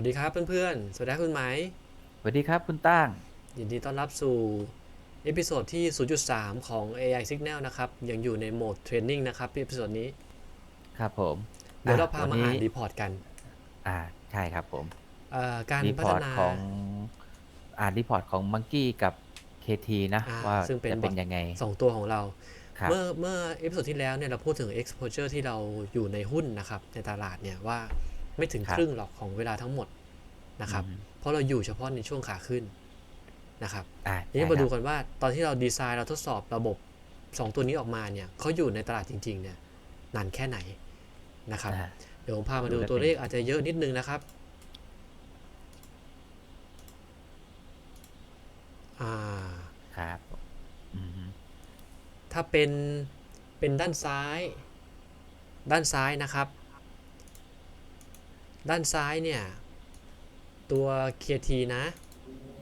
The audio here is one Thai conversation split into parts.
วัสดีครับเพื่อนๆ สวัสดีครับคุณไหม สวัสดีครับคุณตั้ง ยินดีต้อนรับสู่ เอพิโซดที่ 0.3 ของ AI Signal นะครับ ยังอยู่ในโหมดเทรนนิ่งนะครับเอพิโซดนี้ ครับผม เดี๋ยวเราพาอะมาวันอ่านนี้รีพอร์ตกัน อ่า ใช่ครับผมเอ่อการรีพัพฒอร์ตนาของอ่านรีพอร์ตของมังกี้กับเคทีนะอ่าว่าซึ่งเป็นจะเป็นยังไงสองตัวของเราครับเมื่อเมื่อเอพิโซดที่แล้วเนี่ยเราพูดถึง exposure ที่เราอยู่ในหุ้นนะครับในตลาดเนี่ยว่า ไม่ถึงครึ่งหรอกของเวลาทั้งหมดนะครับอืมเพราะเราอยู่เฉพาะในช่วงขาขึ้นนะครับอ่าทีนี้ใช่มาดูครับกันว่าตอนที่เราดีไซน์เราทดสอบระบบ 2 ตัวนี้ออกมาเนี่ยเขาอยู่ในตลาดจริงๆเนี่ยนานแค่ไหนนะครับอ่าเดี๋ยวผมพามาดูดูแล้วตัวเป็นเลขอาจจะเยอะนิดนึงนะครับอ่าครับอืมถ้าเป็นเป็นด้านซ้าย ด้านซ้ายนะครับ ด้านซ้ายเนี่ยตัว KT นะ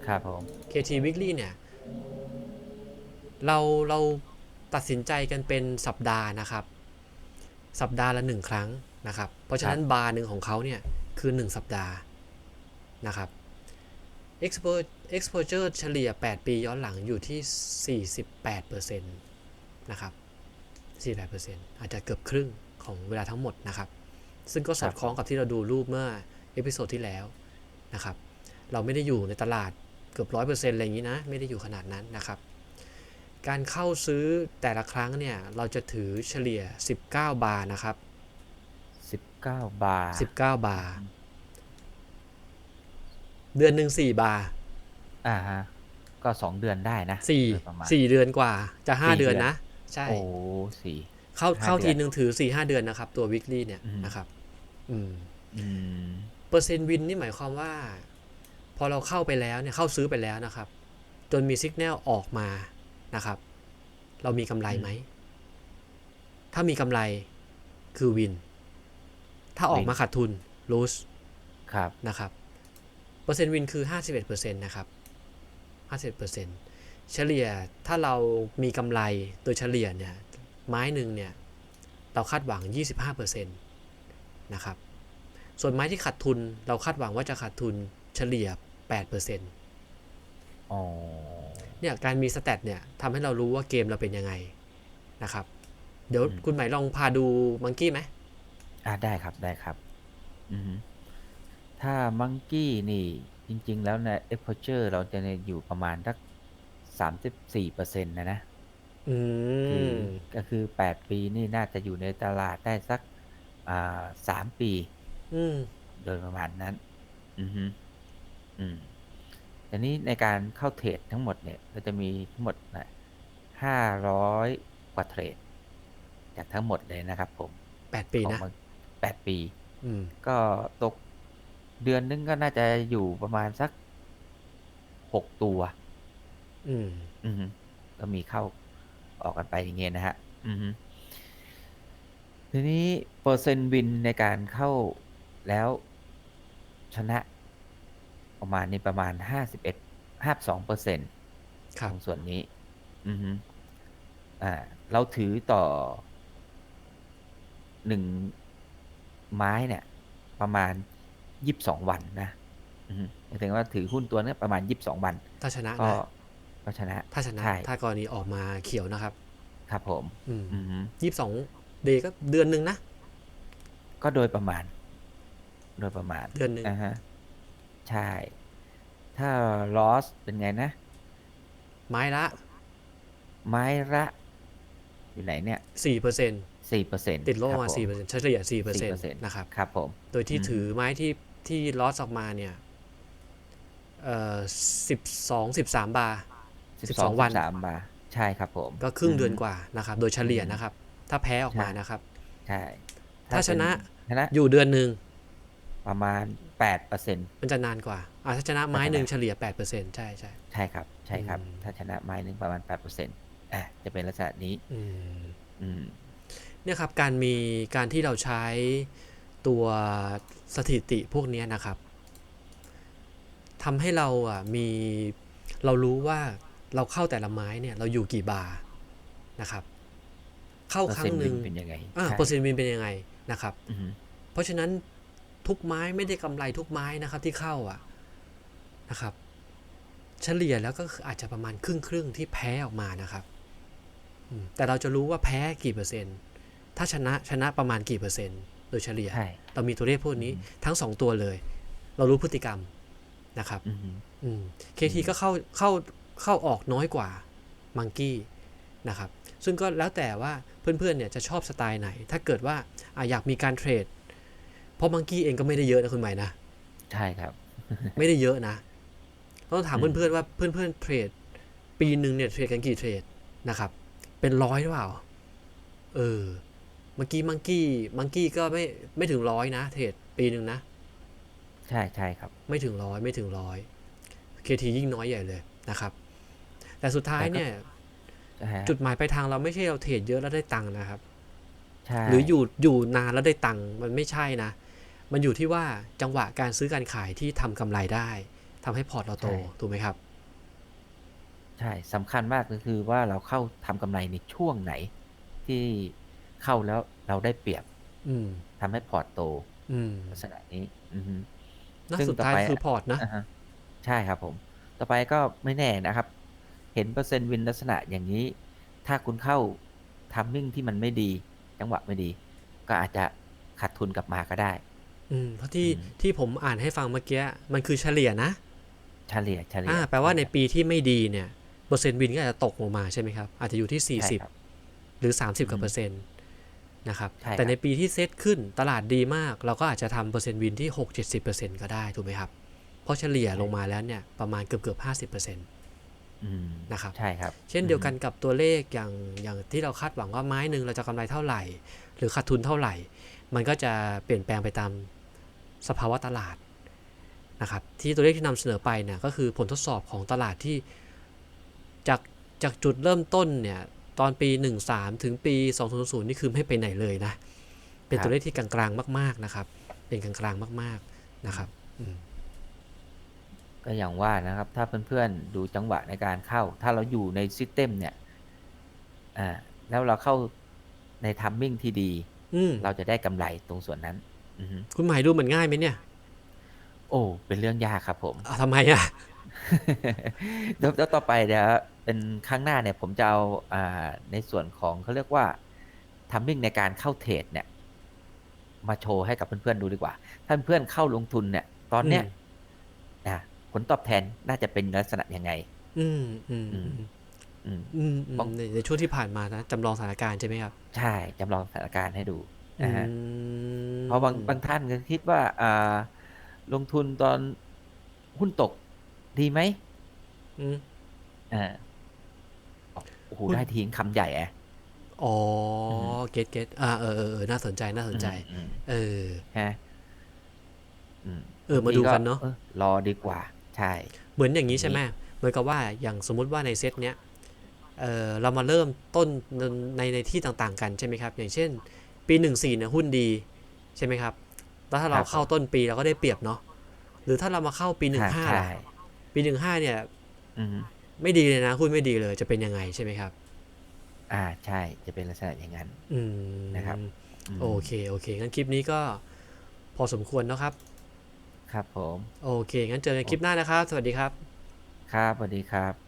ครับผม KT Weekly เนี่ยเราเราตัดสินใจกันเป็นสัปดาห์นะครับ สัปดาห์ละหนึ่งครั้งนะครับ เพราะฉะนั้นบาร์หนึ่งของเขาเนี่ยคือ 1 สัปดาห์นะครับ Expo- exposure เฉลี่ย 8 ปีย้อนหลังอยู่ที่ 48%นะครับ 48%อาจจะเกือบครึ่งของเวลาทั้งหมดนะครับ ซึ่งก็สอดคล้องกับที่เราดูรูปเมื่อเอพิโซดที่แล้วนะครับ เราไม่ได้อยู่ในตลาดเกือบร้อยเปอร์เซ็นต์อะไรอย่างนี้นะ ไม่ได้อยู่ขนาดนั้นนะครับ การเข้าซื้อแต่ละครั้งเนี่ย เราจะถือเฉลี่ย 19 บาทนะครับสิบเก้าบาท 19 บาท เดือนหนึ่ง4บาทอ่าฮะ ก็สองเดือนได้นะโดยประมาณ4 4เดือนกว่าจะสี่5เดือนเดือนนะ ใช่ โอ้สี่เข้าห้าเข้าเดืทีอนหนึ่งถือ4-5 เดือนนะครับ ตัว weekly เนี่ยอืมนะครับอืมอืม เปอร์เซ็นต์วินนี่หมายความว่า พอเราเข้าไปแล้วเนี่ยเข้าซื้อไปแล้วนะครับ จนมีสัญญาณออกมานะครับ เรามีกำไรไหม ถ้ามีกำไรคือวิน ถ้าออกมาขาดทุน lose ครับนะครับ เปอร์เซ็นต์วินคือ 51%นะครับ51%เฉลี่ยถ้าเรามีกำไรโดยเฉลี่ยเนี่ยไม้หนึ่งเนี่ย เราคาดหวัง 25% นะครับ ส่วนไม้ที่ขาดทุนเราคาดหวังว่าจะขาดทุนเฉลี่ย8%อ๋อเนี่ยการมีสแตทเนี่ยทำให้เรารู้ว่าเกมเราเป็นยังไงนะครับ เดี๋ยวคุณหมายลองพาดูมังกี้ไหมอ่าได้ครับได้ครับอืมถ้ามังกี้นี่จริง ๆ แล้วเนี่ย exposure เราจะเนี่ยอยู่ประมาณสักสามสิบสี่เปอร์เซ็นต์นะนะอืคือมก็คือแปดปีนี่น่าจะอยู่ในตลาดได้สัก อ่าสามปี อืม โดยประมาณนั้น อือฮึอืมแต่นี้ในการเข้าเทรดทั้งหมดเนี่ยก็จะมีทั้งหมดนะห้าร้อยกว่าเทรด จากทั้งหมดเลยนะครับผม8ปีของนะมันแปดปี อืม ก็ตกเดือนนึงก็น่าจะอยู่ประมาณสักหกตัว อืม อือฮึก็มีเข้าออกกันไปอย่างเงี้ยนะฮะ อือฮึ ทีนี้เปอร์เซ็นต์วินในการเข้าแล้วชนะประมาณนี้ประมาณห้าสิบเอ็ดห้าสองเปอร์เซ็นต์ครัขบองส่วนนี้ อือฮึอ่า เราถือต่อหนึ่งไม้เนี่ย ประมาณยี่สิบสองวันนะอือฮึหมายถึงว่าถือหุ้นตัวเนี้ยประมาณยี่สิบสองวัน ถ้าชนะก็นะก็ชนะ ถ้าชนะใช่ถ้ากรณีออกมาเขียวนะครับ ครับผมอืมอือฮึยี่สิบสอง เดย์ก็เดือนหนึ่งนะ ก็โดยประมาณ โดยประมาณเดือนหนึ่งอ่าฮะใช่ ถ้า loss เป็นไงนะ ไม้ละ ไม้ละ อยู่ไหนเนี่ย4%เปอร์เซ็นต์สี่เปอร์เซ็นต์ติดลบมา4%เปอร์เซ็นต์เฉลี่ย4%เปอร์เซ็นต์4%นะครับครับผม โดยที่อืมถือไม้ที่ที่ลอสออกมาเนี่ยเอ่อสิบสองสิบสามบาร์12วันสามบาทใช่ครับผม ก็ครึ่งเดือนมกว่านะครับ โดยเฉลี่ยนะครับ ถ้าแพ้ออกมาใช่นะครับ ใช่ ถ้าชนะชนะอยู่เดือนหนึ่งประมาณแปดเปอร์เซ็นต์มันจะนานกว่าอ่าถ้าชนะไม้ถ้าชนะหนึ่งเฉลี่ยแปดเปอร์เซ็นต์ใช่ใช่ใช่ครับ ใช่ครับอืมถ้าชนะไม้หนึ่งประมาณแปดเปอร์เซ็นต์อะจะเป็นลักษณะนี้ อืมอืมเนี่ยครับการมีการที่เราใช้ตัวสถิติพวกเนี้ยนะครับทำให้เราอะมีเรารู้ว่าเราเข้าแต่ละไม้เนี่ยเราอยู่กี่บาร์นะครับ เข้าเปอร์ครั้เซ็นงต์หวินึ่นงเป็นยังไงอ่าใช่เปอร์เซ็นต์วินเป็นยังไงนะครับอือฮึเพราะฉะนั้นทุกไม้ไม่ได้กำไรทุกไม้นะครับที่เข้าอะนะครับ เฉลี่ยแล้วก็คืออาจจะประมาณครึ่งครึ่งๆที่แพ้ออกมานะครับอืมแต่เราจะรู้ว่าแพ้กี่เปอร์เซ็นต์ ถ้าชนะชนะประมาณกี่เปอร์เซ็นต์ โดยเฉลี่ยใช่เรามีตัวเลขพวกนี้ทั้งสองตัวเลย เรารู้พฤติกรรมนะครับอือฮึอืมเคทีก็เข้าเข้าเข้าออกน้อยกว่ามังกี้นะครับ ซึ่งก็แล้วแต่ว่าเพื่อนๆเนี่ยจะชอบสไตล์ไหน ถ้าเกิดว่าอะอยากมีการเทรด เพราะมังกี้เองก็ไม่ได้เยอะนะคุณหมายนะ ใช่ครับ ไม่ได้เยอะนะ ต้องถามอืมเพื่อนๆว่าเพื่อนๆเทรด ปีหนึ่งเนี่ยเทรดกันกี่เทรดนะครับ เป็นร้อยหรือเปล่า เออ เมื่อกี้มังกี้มังกี้ก็ไม่ไม่ถึงร้อยนะ เทรดปีหนึ่งนะ ใช่ใช่ครับ ไม่ถึงร้อยไม่ถึงร้อยเคทียิ่งน้อยใหญ่เลยนะครับ แต่สุดท้ายแต่ก็เนี่ยใช่ฮะ จุดหมายปลายทางเราไม่ใช่เราเทรดเยอะแล้วได้ตังค์นะครับใช่หรืออยู่อยู่นานแล้วได้ตังค์มันไม่ใช่นะ มันอยู่ที่ว่าจังหวะการซื้อการขายที่ทำกำไรได้ทำให้พอร์ตเราโตถูกไหมครับ ใช่สำคัญมากก็คือว่าเราเข้าทำกำไรในช่วงไหน ที่เข้าแล้วเราได้เปรียบ อืมทำให้พอร์ตโต อืมลักษณะนี้ อือฮึน่าซึ่งสุดท้ายต่อไปคือพอร์ตนะอ่าฮะใช่ครับผม ต่อไปก็ไม่แน่นะครับ เห็นเปอร์เซ็นต์วินลักษณะอย่างนี้ ถ้าคุณเข้าทัมมิ่งที่มันไม่ดี จังหวะไม่ดี ก็อาจจะขาดทุนกลับมาก็ได้ อืมเพราะที่อืมที่ผมอ่านให้ฟังเมื่อกี้มันคือเฉลี่ยนะเฉลี่ยเฉลี่ยอ่าแปลว่าในปีที่ไม่ดีเนี่ยเปอร์เซ็นต์วินก็อาจจะตกลงมาใช่ไหมครับ อาจจะอยู่ที่ใช่40ครับหรือ 30กว่าอืมเปอร์เซ็นต์นะครับใช่ครับ แต่ในปีที่เซตขึ้นตลาดดีมาก เราก็อาจจะทำเปอร์เซ็นต์วินที่ 6-70%ก็ได้ถูกไหมครับ เพราะเฉลี่ยลงมาแล้วเนี่ยประมาณเกือบเกือบ50%อืมนะครับใช่ครับ เช่นเดียวกันกับตัวเลขอย่างอย่างที่เราคาดหวังว่าไม้หนึ่งเราจะกำไรเท่าไหร่ หรือขาดทุนเท่าไหร่ มันก็จะเปลี่ยนแปลงไปตามสภาวะตลาดนะครับที่ตัวเลขที่นำเสนอไปเนี่ยก็คือผลทดสอบของตลาดที่จากจากจุดเริ่มต้นเนี่ยตอนปี 13 ถึงปี 2000 นี่คือไม่ไปไหนเลยนะ เป็นครับตัวเลขที่กลางๆมาก ๆนะครับ เป็นกลางๆมาก ๆนะครับอืม ก็อย่างว่านะครับ ถ้าเพื่อนๆดูจังหวะในการเข้า ถ้าเราอยู่ในซิสเต็มเนี่ยอ่าแล้วเราเข้าในทัมมิ่งที่ดีอืมเราจะได้กำไรตรงส่วนนั้นอือฮึคุณหมายดูเหมือนง่ายไหมเนี่ย โอ้เป็นเรื่องยากครับผมอะทำไมอะเดี๋ยวแล้วต่อไปเดี๋ยวเป็นครั้งหน้าเนี่ยผมจะเอาอ่าในส่วนของเขาเรียกว่าทัมมิ่งในการเข้าเทรดเนี่ย มาโชว์ให้กับเพื่อนๆดูดีกว่า ถ้าเพื่อนเข้าลงทุนเนี่ย ตอนเนี้ยอืมนะผ ลตอบแทนน่าจะเป็นลักษณะยังไง อืมอืมอือืมมอืมอืมอืมบางในในช่วงที่ผ่านมานะจำลองสถานการณ์ใช่ไหมครับ ใช่จำลองสถานการณ์ให้ดูนะฮะอืมเพราะบางบางท่านก็คิดว่าอ่าลงทุนตอนหุ้นตกดีไหมอืมอ่าโอ้โหหุ้นได้ทิ้งคำใหญ่อะอ๋ออมเก็ตเก็ตอ่าเออเออเออ น่าสนใจ น่าสนใจอืมเออ ฮะอืมเออ มาดูกันเนอะออรอดีกว่า ใช่ เหมือนอย่างนี้ใช่ไหมเหมือนกับว่าอย่างสมมุติว่าในเซตเนี้ยเออเรามาเริ่มต้นในในในที่ต่างๆ กันใช่ไหมครับ อย่างเช่น ปีหนึ่งสี่เนี่ยหุ้นดีใช่ไหมครับ แล้วถ้าเราครับเข้าต้นปีเราก็ได้เปรียบเนาะ หรือถ้าเรามาเข้าปีหนึ่งห้าใช่ปีหนึ่งห้าเนี่ยอืมไม่ดีเลยนะหุ้นไม่ดีเลยจะเป็นยังไงใช่ไหมครับ อ่าใช่จะเป็นลักษณะอย่างนั้นอืมนะครับมโอเคโอเคงั้นคลิปนี้ก็พอสมควรเนอะครับ ครับผม โอเค งั้นเจอกันคลิปหน้านะครับ สวัสดีครับ ครับสวัสดีครับ